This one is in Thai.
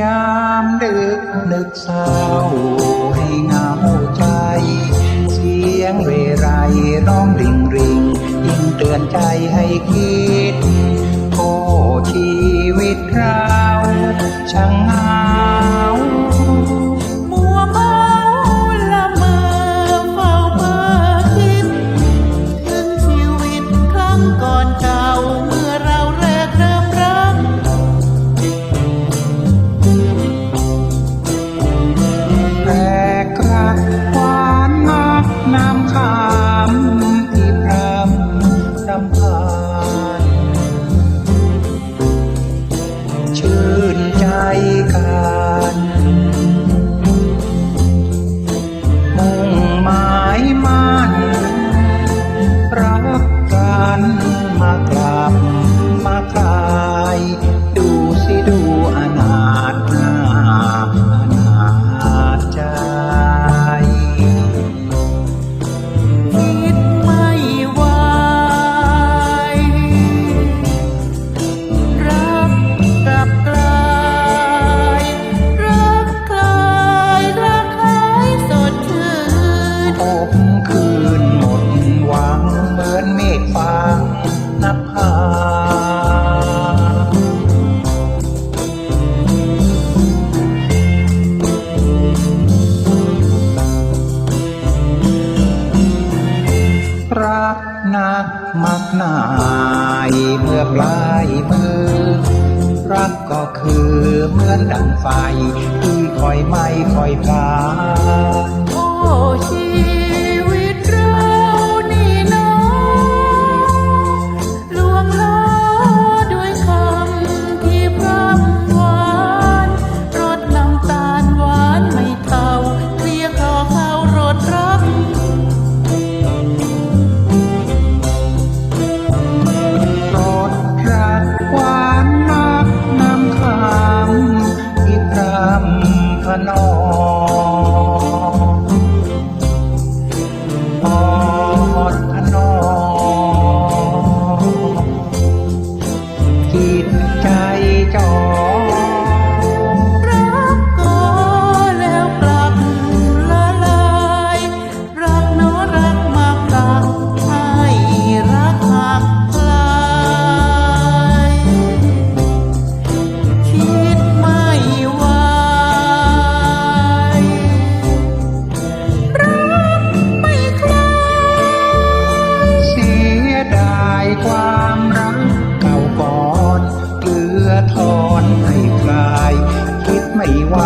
ยามดึกนึกเศร้าให้เงาใจ เสียงเวไรร้องริงริงยิ่งเตือนใจให้คิด คืนหมดหวังเหมือนเมฆฟางนับพารักนักมักนายเมื่อปลายมือ รักก็คือเหมือนดังไฟที่คอยไหม้คอยพา นอ ทอนให้กาย คิดไม่ว่า